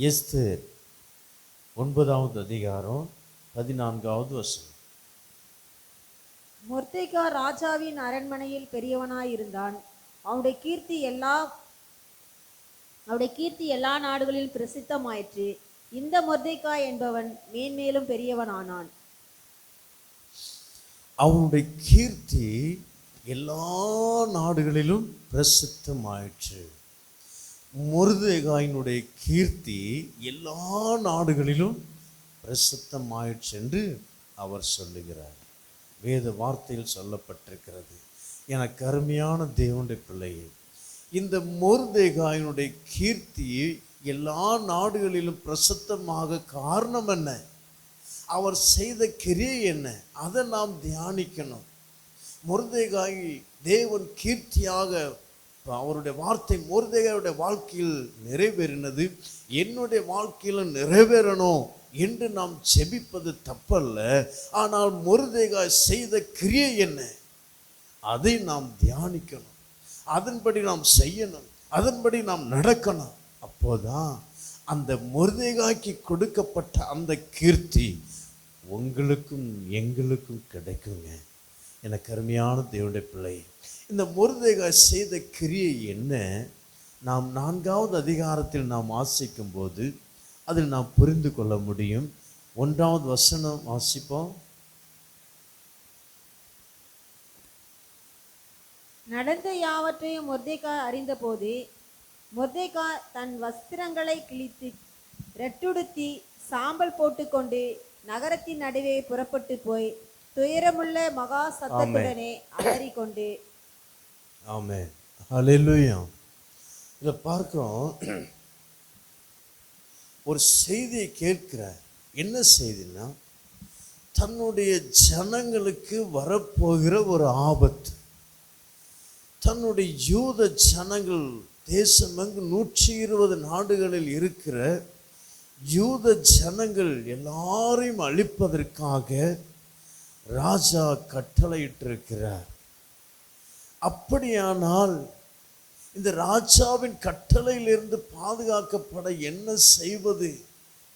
Esther ஒன்பதாவது அதிகாரம் பதினான்காவது வசனம். மொர்தேகா ராஜாவின் அரண்மனையில் பெரியவனாயிருந்தான் அவனுடைய கீர்த்தி எல்லா அவருடைய கீர்த்தி எல்லா நாடுகளிலும் பிரசித்தமாயிற்று. இந்த மொர்தேகா என்பவன் மேன்மேலும் பெரியவனானான். அவனுடைய கீர்த்தி எல்லா நாடுகளிலும் பிரசித்தமாயிற்று. முருதேகாயினுடைய கீர்த்தி எல்லா நாடுகளிலும் பிரசித்தமாயிற்று என்று அவர் சொல்லுகிறார். வேத வார்த்தையில் சொல்லப்பட்டிருக்கிறது. எனக்கு அருமையான தேவனுடைய பிள்ளையே இந்த முருதேகாயினுடைய கீர்த்தி எல்லா நாடுகளிலும் பிரசித்தமாக காரணம் என்ன? அவர் செய்த கிரியை என்ன? அதை நாம் தியானிக்கணும். முருதேகாய் தேவன் கீர்த்தியாக அவருடைய வார்த்தை முருதேகாயுடைய வாழ்க்கையில் நிறைவேறினது என்னுடைய வாழ்க்கையில் நிறைவேறணும் என்று நாம் செபிப்பது தப்பல்ல. ஆனால் முருதேகாய் செய்த கிரியை என்ன? அதை நாம் தியானிக்கணும். அதன்படி நாம் செய்யணும். அதன்படி நாம் நடக்கணும். அப்போதான் அந்த முருதேகாய்க்கு கொடுக்கப்பட்ட அந்த கீர்த்தி உங்களுக்கும் எங்களுக்கும் கிடைக்குங்க. எனக்கு அருமையான தேவனுடைய பிள்ளை. இந்த முருதேகாய் செய்த கிரியை என்ன? நாம் நான்காவது அதிகாரத்தில் நாம் வாசிக்கும் போது அதில் நாம் புரிந்து கொள்ள முடியும். ஒன்றாவது வசனம் வாசிப்போம். நடந்த யாவற்றையும் மொர்தேகா அறிந்தபோது மொர்தேகா தன் வஸ்திரங்களை கிழித்து ரெட்டுடுத்தி சாம்பல் போட்டுக்கொண்டு நகரத்தின் நடுவே புறப்பட்டு போய் துயரமுள்ள மகா சத்தத்துடனே அலறிக்கொண்டு. ஆமே ஹalleluya. இதை பார்க்கிறோம். ஒரு செய்தியை கேட்கிறார். என்ன செய்தின்னா தன்னுடைய ஜனங்களுக்கு வரப்போகிற ஒரு ஆபத்து. தன்னுடைய யூத ஜனங்கள் தேசமெங்கு நூற்றி இருபது நாடுகளில் இருக்கிற யூத ஜனங்கள் எல்லாரையும் அழிப்பதற்காக ராஜா கட்டளையிட்டிருக்கிறார். அப்படியானால் இந்த ராஜாவின் கட்டளையிலிருந்து பாதுகாக்கப்பட என்ன செய்வது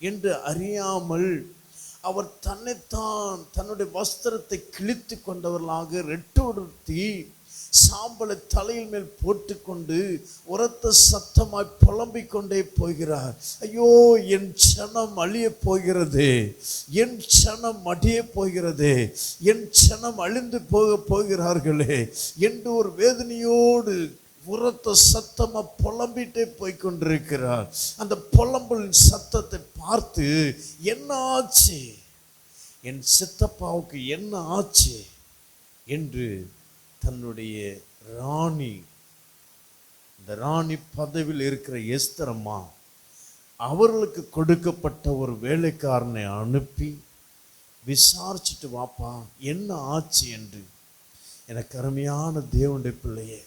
என்று அறியாமல் அவர் தன்னைத்தான் தன்னுடைய வஸ்திரத்தை கிழித்து கொண்டவர்களாக ரெட்டுடுத்தி சாம்பலை தலையில் மேல் போட்டுக்கொண்டு உரத்த சத்தமாய் புலம்பிக் கொண்டே போகிறார். ஐயோ என் சனம் அழியப் போகிறது. என் சனம் அடியப் போகிறது. என் சனம் அழிந்து போக போகிறார்களே. என்று ஒரு வேதனையோடு உரத்த சத்தமாக புலம்பிட்டே போய் கொண்டிருக்கிறார் அந்த புலம்பலின் சத்தத்தை பார்த்து என்ன ஆச்சு என் சித்தப்பாவுக்கு என்ன ஆச்சு? என்று தன்னுடைய ராணி இந்த ராணி பதவியில் இருக்கிற எஸ்தரம்மா அவர்களுக்கு கொடுக்கப்பட்ட ஒரு வேலைக்காரனை அனுப்பி விசாரிச்சுட்டு வாப்பா என்ன ஆச்சு என்று. எனக்கு அருமையான தேவனுடைய பிள்ளையே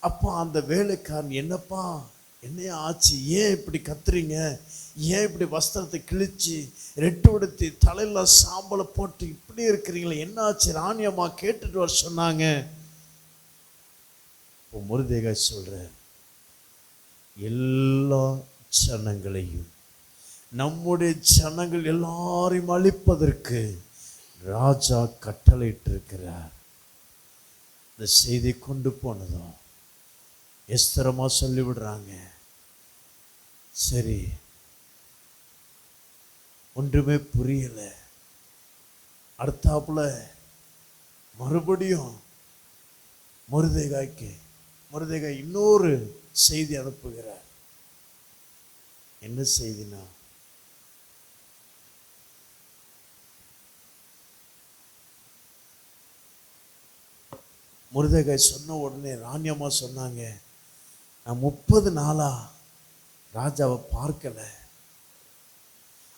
அப்பா அந்த வேலைக்காரன் என்னப்பா என்ன ஆச்சு ஏன் இப்படி கத்துறீங்க? ஏன் இப்படி வஸ்திரத்தை கிழிச்சு ரெட்டு உடுத்தி தலையில சாம்பலை போட்டு இப்படி இருக்கிறீங்களே என்னாச்சு? ராணி அம்மா கேட்டுட்டு வர சொன்னாங்க. இப்போ முருதேகா சொல்கிறேன் எல்லா ஜனங்களையும் நம்முடைய ஜனங்கள் எல்லாரையும் அழிப்பதற்கு ராஜா கட்டளையிட்டிருக்கிறார். இந்த செய்தி கொண்டு போனதும் எஸ்தரமா சொல்லிவிடுறாங்க. சரி ஒன்றுமே புரியலை. அடுத்தாப்புல மறுபடியும் மருதேகாய்க்கு மருதேகாய் இன்னொரு செய்தி அனுப்புகிறார். என்ன செய்தினா முருதேகாய் சொன்ன உடனே ராணியம்மா சொன்னாங்க நான் முப்பது நாளா ராஜாவை பார்க்கலை.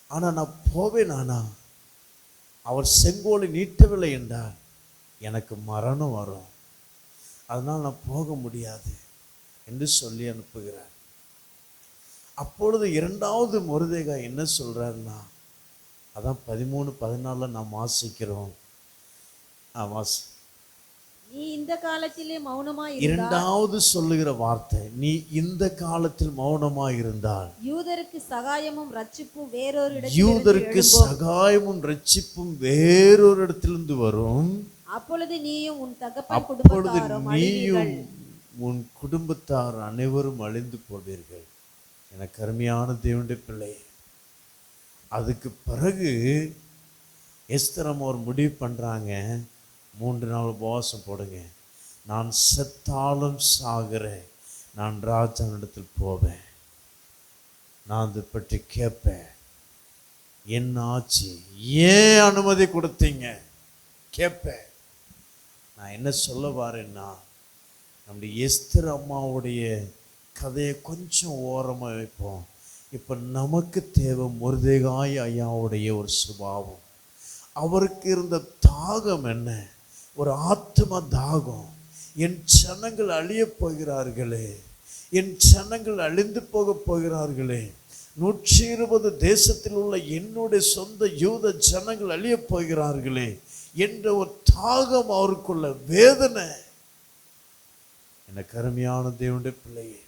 ஆனால் நான் போவேன் ஆனா அவர் செங்கோலை நீட்டவில்லை என்றால் எனக்கு மரணம் வரும். அதனால் நான் போக முடியாது என்று சொல்லி அனுப்புகிறார். அப்பொழுது இரண்டாவது முருதேகா என்ன சொல்கிறாருன்னா அதான் பதிமூணு பதினாலில் நாம் வாசிக்கிறோம். ஆ, வாசி. நீ இந்த காலத்திலே இருந்தால் இரண்டாவது சொல்லுகிற வார்த்தை நீ இந்த காலத்தில் மௌனமாய் இருந்தால். யூதருக்கு சகாயமும் ரட்சிப்பும் வேறொரு யூதருக்கு சகாயமும் ரட்சிப்பும் வேறொரு இடத்திலிருந்து வரும். அப்பொழுது நீயும் உன் தகப்பன் அப்பொழுது நீயும் உன் குடும்பத்தார் அனைவரும் அழிந்து போவீர்கள். எனக்கு அருமையான தேவனுடைய பிள்ளை அதுக்கு பிறகு எஸ்தரம் ஒரு முடிவு பண்ணுறாங்க மூன்று நாள் உபவாசம் போடுங்க. நான் செத்தாலும் சாகிறேன். நான் ராஜனிடத்தில் போவேன். நான் அதை பற்றி கேட்பேன். என்ன ஆச்சு ஏன் அனுமதி கொடுத்தீங்க? கேட்பேன். நான் என்ன சொல்ல வரேன்னா நம்முடைய எஸ்தர் அம்மாவுடைய கதையை கொஞ்சம் ஓரமாக வைப்போம். இப்போ நமக்கு தேவை முருதேகாய் ஐயாவுடைய ஒரு சுபாவம். அவருக்கு இருந்த தாகம் என்ன? ஒரு ஆத்ம தாகம். என் ஜனங்கள் அழியப் போகிறார்களே. என் ஜனங்கள் அழிந்து போகப் போகிறார்களே. நூற்றி இருபது தேசத்தில் உள்ள என்னுடைய சொந்த யூத ஜனங்கள் அழியப் போகிறார்களே என்ற ஒரு தாகம் அவருக்குள்ள வேதனை. எனக்கு கருமையான தேவனுடைய பிள்ளையே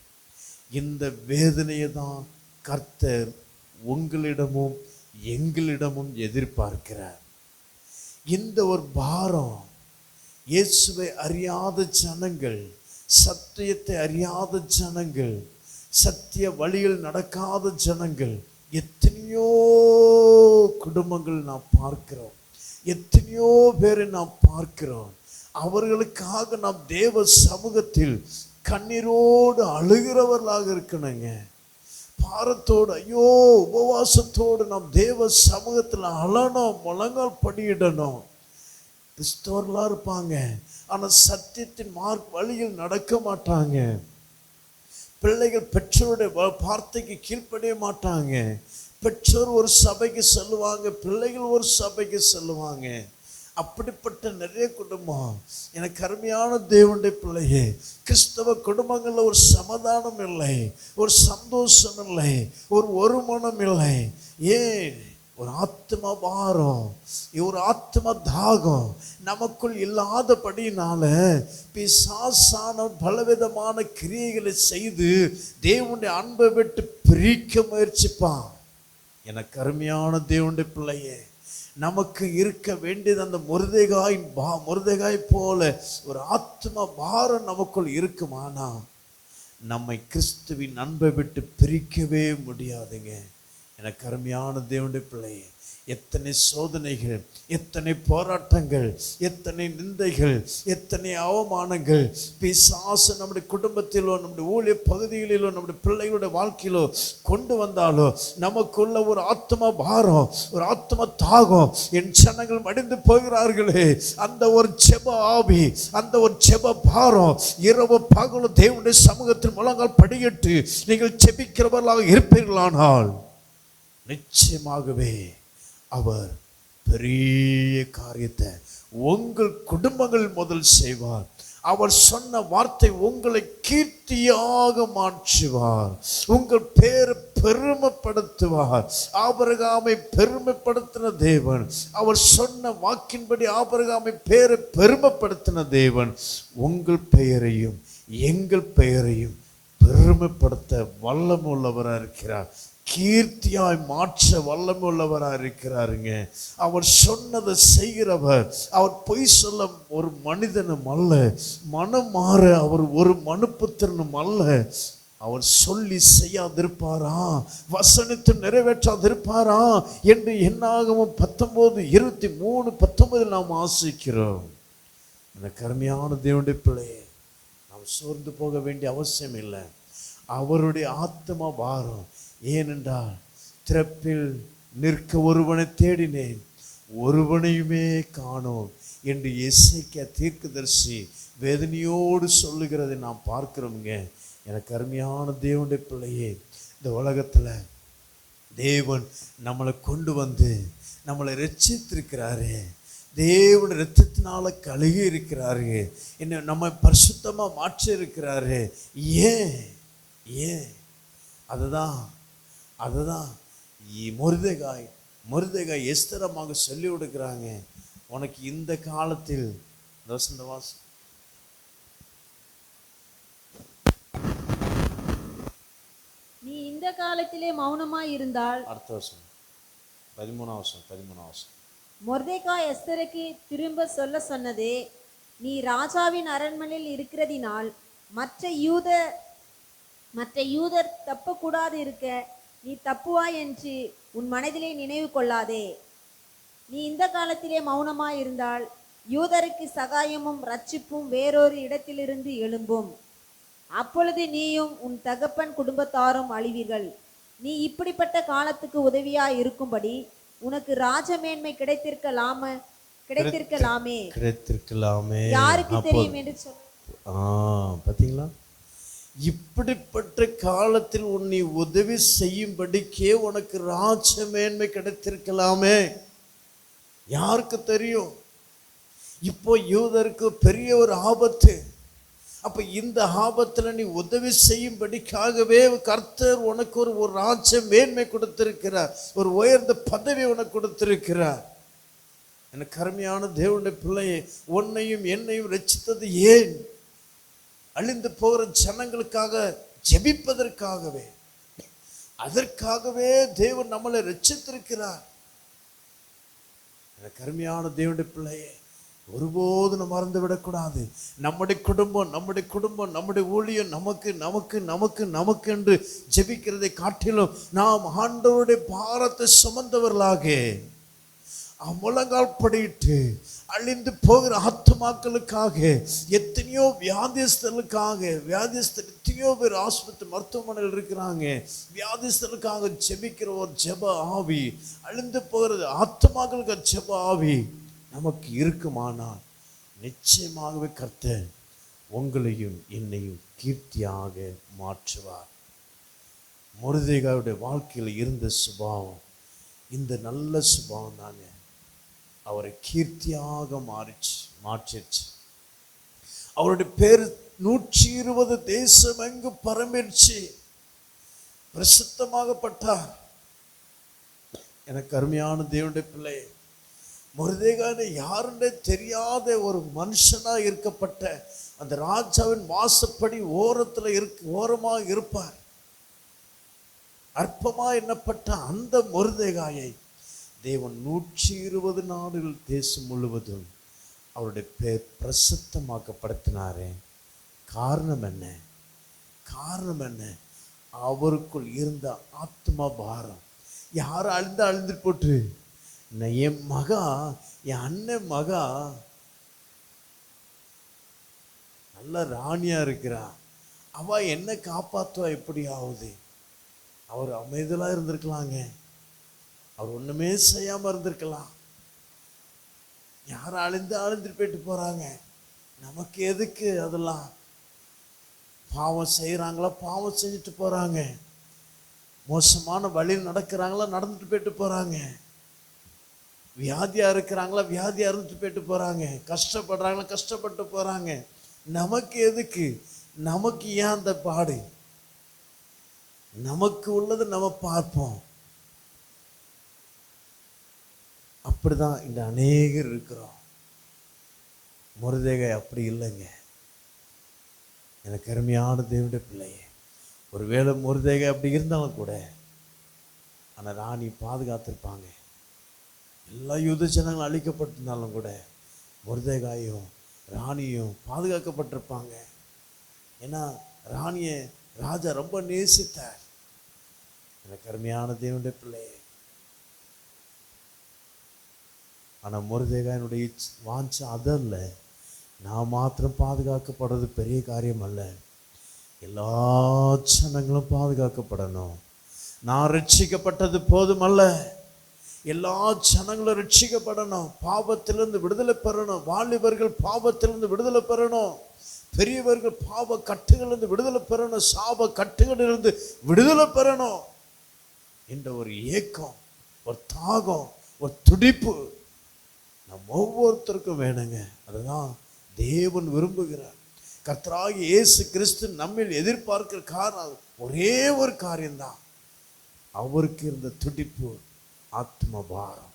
இந்த வேதனையை தான் கர்த்தர் உங்களிடமும் எங்களிடமும் எதிர்பார்க்கிறார். இந்த ஒரு பாரம் இயேசுவை அறியாத ஜனங்கள் சத்தியத்தை அறியாத ஜனங்கள் சத்திய வழியில் நடக்காத ஜனங்கள் எத்தனையோ குடும்பங்கள் நாம் பார்க்கிறோம். எத்தனையோ பேரை நாம் பார்க்கிறோம். அவர்களுக்காக நாம் தேவ சமூகத்தில் கண்ணீரோடு அழுகிறவர்களாக இருக்கணுங்க. பாரத்தோடு ஐயோ உபவாசத்தோடு நாம் தேவ சமூகத்தில் அழணும் முழங்கால் படியிடணும் கிறிஸ்தவர்களாக இருப்பாங்க. ஆனால் சத்தியத்தின் மார்க் வழியில் நடக்க மாட்டாங்க. பிள்ளைகள் பெற்றோருடைய வ- வார்த்தைக்கு கீழ்ப்படிய மாட்டாங்க. பெற்றோர் ஒரு சபைக்கு செல்லுவாங்க பிள்ளைகள் ஒரு சபைக்கு செல்லுவாங்க. அப்படிப்பட்ட நிறைய குடும்பம். எனக்கு அருமையான தேவனுடைய பிள்ளையே கிறிஸ்தவ குடும்பங்களில் ஒரு சமாதானம் இல்லை ஒரு சந்தோஷம் இல்லை ஒரு ஒருமனம் இல்லை. ஏன்? ஒரு ஆத்ம பாரம் ஒரு ஆத்ம தாகம். நமக்குள் இல்லாதபடினால பிசாசான பலவிதமான கிரியைகளை செய்து தேவனுடைய அன்பை விட்டு பிரிக்க முயற்சிப்பான். எனக்கு அருமையான தேவனுடைய பிள்ளையே நமக்கு இருக்க வேண்டியது அந்த முருதைகாயின் பா முருதைகாய் போல ஒரு ஆத்ம பாரம் நமக்குள் இருக்குமானா நம்மை கிறிஸ்துவின் அன்பை விட்டு பிரிக்கவே முடியாதுங்க. எனக்கு அருமையான தேவனுடைய பிள்ளையே எத்தனை சோதனைகள் எத்தனை போராட்டங்கள் எத்தனை நிந்தைகள் எத்தனை அவமானங்கள் பிசாசு நம்முடைய குடும்பத்திலோ நம்முடைய ஊழிய பகுதிகளிலோ நம்முடைய பிள்ளைகளுடைய வாழ்க்கையிலோ கொண்டு வந்தாலோ நமக்குள்ள ஒரு ஆத்ம பாரம் ஒரு ஆத்ம தாகம் என் ஜனங்கள் மடிந்து போகிறார்களே அந்த ஒரு செப ஆவி அந்த ஒரு செப பாரம் இரவு பகலும் தேவனுடைய சமூகத்தில் முழங்கால் படியிட்டு நீங்கள் செபிக்கிறவர்களாக இருப்பீர்களானால். நிச்சயமாகவே அவர் பெரிய காரியத்தை உங்கள் குடும்பங்கள் முதல் செய்வார். அவர் சொன்ன வார்த்தை உங்களை கீர்த்தியாக மாற்றுவார். உங்கள் பேரை பெருமைப்படுத்துவார். ஆபரகாமை பெருமைப்படுத்தின தேவன் அவர் சொன்ன வாக்கின்படி ஆபரகாமை பேரை பெருமைப்படுத்தின தேவன் உங்கள் பெயரையும் எங்கள் பெயரையும் பெருமைப்படுத்த வல்லமுள்ளவராக இருக்கிறார் கீர்த்தியாய் மாற்ற வல்லமுள்ளவராக இருக்கிறாருங்க. அவர் சொன்னதை செய்கிறவர் அவர் பொய் சொல்ல ஒரு மனிதனும் அல்ல. மனம் மாற அவர் ஒரு மனுப்புத்திரனும் அல்ல. அவர் சொல்லி செய்யாதிருப்பாரா? வசனித்து நிறைவேற்றாதிருப்பாரா? என்று என்னாகவும் பத்தொம்போது இருபத்தி மூணு பத்தொன்பதில் நாம் ஆசிக்கிறோம். இந்த கருமையான தேவனுடைய பிள்ளையே நாம் சோர்ந்து போக வேண்டிய அவசியம் இல்லை. அவருடைய ஆத்ம பாரம் ஏனென்றால் திறப்பில் நிற்க ஒருவனை தேடினேன் ஒருவனையுமே காணோம் என்று இசைக்க தீர்க்கதரிசி வேதனையோடு சொல்லுகிறதை நாம் பார்க்கிறோமுங்க. எனக்கு அருமையான தேவனுடைய பிள்ளையே இந்த உலகத்தில் தேவன் நம்மளை கொண்டு வந்து நம்மளை ரட்சித்திருக்கிறாரு தேவன் ரத்தத்தினால கழுகி இருக்கிறாரு. என்ன நம்ம பரிசுத்தமாக மாற்றி இருக்கிறாரு ஏன்? ஏன்? அதுதான் அதுதான். முருதேகாய் முருதேகாய் எஸ்தரமாக சொல்லி கொடுக்குறாங்க. உனக்கு இந்த காலத்தில் இந்த வாசி நீ இந்த காலத்திலே மௌனமா இருந்தால் அடுத்த வருஷம் பதிமூணாம் வருஷம் பதிமூணாம் வருஷம் மொர்தேகா எஸ்தருக்கு திரும்ப சொல்ல சொன்னதே நீ ராஜாவின் அரண்மனையில் இருக்கிறதினால் மற்ற யூத மற்ற யூதர் தப்பக்கூடாது இருக்க நீ தப்புவாய் என்று உன் மனதிலே நினைவு கொள்ளாதே. நீ இந்த காலத்திலே மௌனமாய் இருந்தால் யூதருக்கு சகாயமும் ரட்சிப்பும் வேறொரு இடத்திலிருந்து எழும்பும். அப்பொழுது நீயும் உன் தகப்பன் குடும்பத்தாரும் அழிவீர்கள். நீ இப்படிப்பட்ட காலத்துக்கு உதவியாய் இருக்கும்படி உனக்கு ராஜமேன்மை கிடைத்திருக்கலாம கிடைத்திருக்கலாமே. கிடைத்திருக்கலாமே. யாருக்கு தெரியும் என்று சொல் ஆ இப்படிப்பட்ட காலத்தில் உன்னை உதவி செய்யும்படிக்கே உனக்கு ராஜ மேன்மை கிடைத்திருக்கலாமே. யாருக்கு தெரியும்? இப்போ யூதருக்கு பெரிய ஒரு ஆபத்து. அப்ப இந்த ஆபத்தில் நீ உதவி செய்யும்படிக்காகவே கர்த்தர் உனக்கு ஒரு ஒரு ராஜ மேன்மை கொடுத்திருக்கிறார். ஒரு உயர்ந்த பதவி உனக்கு கொடுத்திருக்கிறார். எனக்கு கருமையான தேவனுடைய பிள்ளையை உன்னையும் என்னையும் ரச்சித்தது ஏன்? அழிந்து போகிற ஜனங்களுக்காக ஜெபிப்பதற்காகவே. அதற்காகவே தேவன் நம்மளை ரச்சித்திருக்கிறார் கருமையான தேவனுடைய பிள்ளையே ஒருபோதும் நம்ம மறந்து விடக்கூடாது. நம்முடைய குடும்பம் நம்முடைய குடும்பம் நம்முடைய ஊழியம் நமக்கு நமக்கு நமக்கு நமக்கு என்று ஜெபிக்கிறதை காட்டிலும் நாம் ஆண்டவருடைய பாரத்தை சுமந்தவர்களாக. முழங்கால் படியிட்டு அழிந்து போகிற ஆத்துமாக்களுக்காக எத்தனையோ வியாதிஸ்தர்களுக்காக வியாதிஸ்தர் எத்தனையோ பேர் ஆஸ்பத்திரி மருத்துவமனையில் இருக்கிறாங்க. வியாதிஸ்தர்களுக்காக ஜெபிக்கிற ஒரு ஜெப ஆவி. அழிந்து போகிறது ஆத்துமாக்களுக்கு ஜெப ஆவி. நமக்கு இருக்குமானால் நிச்சயமாகவே கர்த்தர் உங்களையும் என்னையும் கீர்த்தியாக மாற்றுவார். முருதேகாவுடைய வாழ்க்கையில் இருந்த சுபாவம் இந்த நல்ல சுபாவம் தாங்க. அவரை கீர்த்தியாக மாறிச்சு மாற்றிடுச்சு அவருடைய பேர் நூற்றி இருபது தேசம் எங்கு பரம்பிடுச்சு பிரசித்தமாகப்பட்டார். எனக்கு அருமையான தேவனுடைய பிள்ளை முருதேகான யாருன்னே தெரியாத ஒரு மனுஷனாக இருக்கப்பட்ட அந்த ராஜாவின் வாசப்படி ஓரத்தில் இருக்கு ஓரமாக இருப்பார். அற்பமாக எண்ணப்பட்ட அந்த முருதேகாயை தேவன் நூற்றி இருபது நாடுகள் தேசம் முழுவதும் அவருடைய பேர் பிரசித்தமாக்கப்படுத்தினாரே. காரணம் என்ன? காரணம் என்ன? அவருக்குள் இருந்த ஆத்மா பாரம். யாரும் அழுந்து அழுந்து போட்டு என் மகா என் அண்ணன் மகா. நல்ல ராணியா இருக்கிறா. அவள் என்ன காப்பாற்றுவா எப்படி ஆகுது அவர் அமைதலாக இருந்திருக்கலாங்க. அவர் ஒன்றுமே செய்யாமல் இருந்திருக்கலாம். யாரும் அழிந்து அழிந்துட்டு போயிட்டு போகிறாங்க நமக்கு எதுக்கு அதெல்லாம்? பாவம் செய்கிறாங்களா பாவம் செஞ்சுட்டு போகிறாங்க மோசமான வழியில் நடக்கிறாங்களா? நடந்துட்டு போயிட்டு போகிறாங்க வியாதியாக இருக்கிறாங்களா? வியாதியாக இருந்துட்டு போயிட்டு போகிறாங்க கஷ்டப்படுறாங்களா? கஷ்டப்பட்டு போகிறாங்க நமக்கு எதுக்கு? நமக்கு ஏன் அந்த பாடு? நமக்கு உள்ளது நம்ம பார்ப்போம். அப்படிதான் இந்த அநேகர் இருக்கிறோம். முருதேகை அப்படி இல்லைங்க. எனக்கு அருமையான தேவனுடைய பிள்ளையே. ஒருவேளை முருதேகை அப்படி இருந்தாலும் கூட ஆனால் ராணி பாதுகாத்திருப்பாங்க. எல்லா யுத ஜனங்களும் அழிக்கப்பட்டிருந்தாலும் கூட முருதேகாயும் ராணியும் பாதுகாக்கப்பட்டிருப்பாங்க. ஏன்னா ராணியை ராஜா ரொம்ப நேசித்தார். எனக்கு அருமையான தேவனுடைய பிள்ளையே. ஆனால் முருதேகாயனுடைய வாஞ்ச வாஞ்சை அதல்ல. நான் மாத்திரம் பாதுகாக்கப்படுறது பெரிய காரியம் அல்ல. எல்லா ஜனங்களும் பாதுகாக்கப்படணும். நான் ரட்சிக்கப்பட்டது போதுமல்ல எல்லா ஜனங்களும் ரட்சிக்கப்படணும். பாவத்திலிருந்து விடுதலை பெறணும். வாலிபர்கள் பாவத்திலிருந்து விடுதலை பெறணும். பெரியவர்கள் பாவ கட்டுகளிலிருந்து விடுதலை பெறணும். சாப கட்டுகளிலிருந்து விடுதலை பெறணும். என்ற ஒரு ஏக்கம் ஒரு தாகம் ஒரு துடிப்பு நம் ஒவ்வொருத்தருக்கும் வேணுங்க. அதுதான் தேவன் விரும்புகிறார். கர்த்தராகிய இயேசு கிறிஸ்து நம்மில் எதிர்பார்க்கிற காரணம் ஒரே ஒரு காரியம்தான். அவருக்கு இருந்த துடிப்பு ஆத்ம பாரம்.